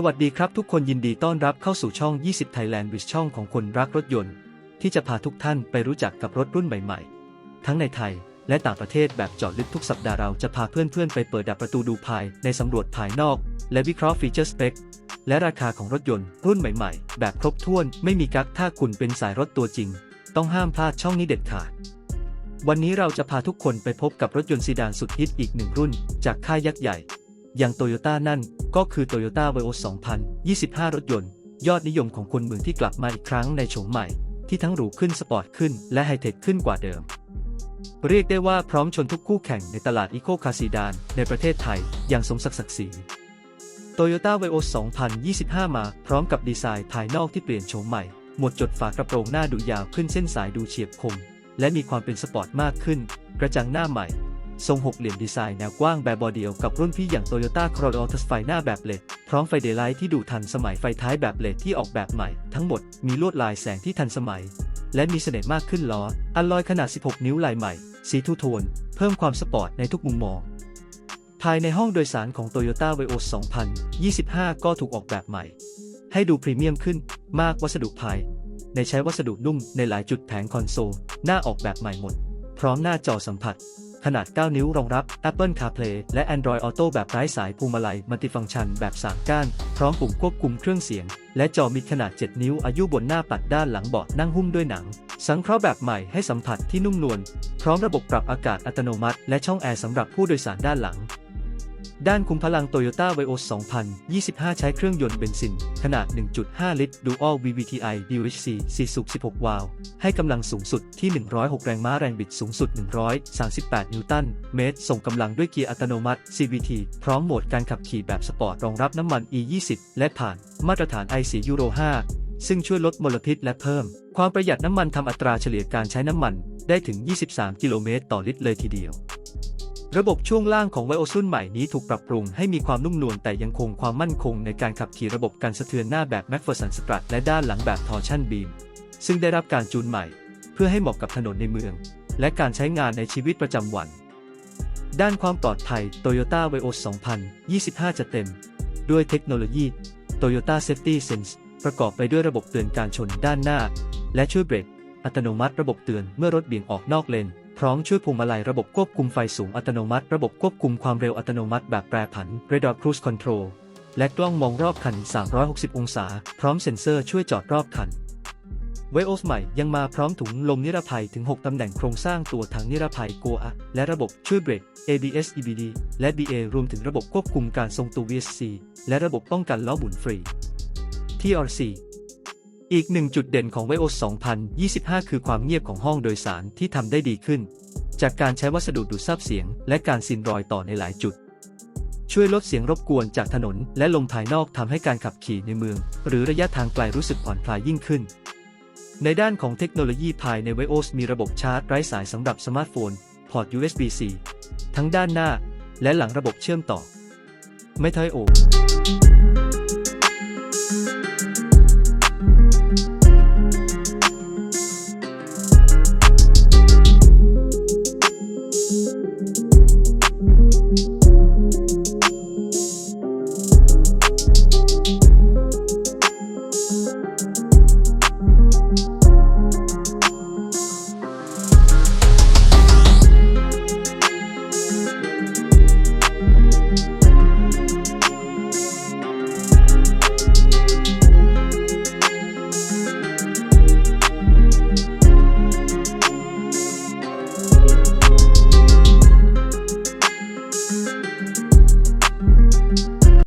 สวัสดีครับทุกคนยินดีต้อนรับเข้าสู่ช่อง 20 Thailand w i t ช่องของคนรักรถยนต์ ที่จะพาทุกท่านไปรู้จักกับรถรุ่นใหม่ๆ ทั้งในไทยและต่างประเทศแบบเจาะลึกทุกสัปดาห์เราจะพาเพื่อนๆ ไปเปิดดับประตูดูภายในสำรวจภายนอก และวิเคราะห์ฟีเจอร์สเปคและราคาของรถยนต์รุ่นใหม่ๆ แบบครบถ้วนไม่มีกั๊กถ้าคุณเป็นสายรถตัวจริง ต้องห้ามพลาดช่องนี้เด็ดขาด วันนี้เราจะพาทุกคนไปพบกับรถยนต์ซีดานสุดฮิตอีกหนึ่งรุ่น จากค่ายยักษ์ใหญ่ อย่างโตโยต้านั่น ก็คือ Toyota v โอ2025 รถยนต์ ยอดนิยมของคนเมืองที่กลับมาอีกครั้งในโฉมใหม่ ที่ทั้งหรูขึ้นสปอร์ตขึ้น และไฮเทคขึ้นกว่าเดิม เรียกได้ว่าพร้อมชนทุกคู่แข่งในตลาดอีโคคาซีดานในประเทศไทย อย่างสมศักดิ์ศักดิ์ศรี Toyota v โอ2025 มาพร้อมกับดีไซน์ภายนอกที่เปลี่ยนโฉมใหม่ หมดจดฝากระโปรงหน้าดูยาวขึ้นเส้นสายดูเฉียบคม และมีความเป็นสปอร์ตมากขึ้น กระจังหน้าใหม่ ทรงหกเหลี่ยมดีไซน์แนวกว้างแบบบอเดียวกับรุ่นพี่อย่าง Toyota Corolla Altis ไฟหน้าแบบเลดพร้อมไฟเดย์ไลท์ที่ดูทันสมัยไฟท้ายแบบเลดที่ออกแบบใหม่ ทั้งหมดมีลวดลายแสงที่ทันสมัย และมีเสน่ห์มากขึ้นล้ออัลลอยขนาด 16 นิ้วลายใหม่ สีทูโทน เพิ่มความสปอร์ตในทุกมุมมอง ภายในห้องโดยสารของ Toyota v โอ2025 ก็ถูกออกแบบใหม่ ให้ดูพรีเมียมขึ้นมากวัสดุภายในใช้วัสดุนุ่มในหลายจุดแผงคอนโซลหน้าออกแบบใหม่หมด พร้อมหน้าจอสัมผัส ขนาด 9 นิ้วรองรับ Apple CarPlay และ Android Auto แบบไร้สายภูมิลัยมัลติฟังก์ชันแบบ3ก้าน พร้อมปุ่มควบคุมเครื่องเสียง และจอมีขนาด 7 นิ้วอายุบนหน้าปัดด้านหลังเบาะนั่งหุ้มด้วยหนัง สังเคราะห์แบบใหม่ให้สัมผัสที่นุ่มนวล พร้อมระบบปรับอากาศอัตโนมัติ และช่องแอร์สำหรับผู้โดยสารด้านหลัง ด้านคุมพลัง Toyota v โอ2025 ใช้เครื่องยนต์เบนซิน ขนาด 1.5 ลิตร Dual VVTi DHC 4 สูบ 16 วาล์ว ให้กำลังสูงสุดที่ 106 แรงม้าแรงบิดสูงสุด 138 นิวตันเมตร ส่งกำลังด้วยเกียร์อัตโนมัติ CVT พร้อมโหมดการขับขี่แบบสปอร์ตรองรับน้ำมัน E20 และผ่าน มาตรฐาน IC Euro 5ซึ่งช่วยลดมลพิษและเพิ่ม ความประหยัดน้ำมันทำอัตราเฉลี่ยการใช้น้ำมันได้ถึง 23 กิโลเมตรต่อลิตรเลยทีเดียว ระบบช่วงล่างของไวโอซุนใหม่นี้ถูกปรับปรุงให้มีความนุ่มนวลแต่ยังคงความมั่นคงในการขับขี่ระบบการสะเทือนหน้าแบบ m a c p h e r s o n Strut และด้านหลังแบบ Torsion Beam ซึ่งได้รับการจูนใหม่ เพื่อให้เหมาะกับถนนในเมือง และการใช้งานในชีวิตประจำวัน ด้านความปลอดภัย Toyota v โอ2025 จะเต็ม ด้วยเทคโนโลยี Toyota Safety Sense ประกอบไปด้วยระบบเตือนการชนด้านหน้า และช่วยเบรกอัตโนมัติระบบเตือนเมื่อรถเบี่ยงออกนอกเลน พร้อมช่วยพวงมาลัยระบบควบคุมไฟสูงอัตโนมัติ ระบบควบคุมความเร็วอัตโนมัติแบบแปรผัน Radar Cruise Control และกล้องมองรอบคัน 360 องศา พร้อมเซ็นเซอร์ช่วยจอดรอบคันเวโอสใหม่ยังมาพร้อมถุงลมนิรภัยถึง 6 ตำแหน่งโครงสร้างตัวถังนิรภัย GOA และระบบช่วยเบรก ABS EBD และ BA รวมถึงระบบควบคุมการทรงตัว VSC และระบบป้องกันล้อหมุนฟรี TRC อีกหนึ่งจุดเด่นของ v โอ2025 คือความเงียบของห้องโดยสารที่ทำได้ดีขึ้น จากการใช้วัสดุดูดซับเสียง และการซินรอยต่อในหลายจุด ช่วยลดเสียงรบกวนจากถนน และลมภายนอกทำให้การขับขี่ในเมือง หรือระยะทางไกลรู้สึกผ่อนคลายยิ่งขึ้น ในด้านของเทคโนโลยีภายใน v โอมีระบบชาร์จไร้สายสำหรับสมาร์ทโฟน พอร์ต USB-C ทั้งด้านหน้า และหลังระบบเชื่อมต่อ ไม่ท้อยโอ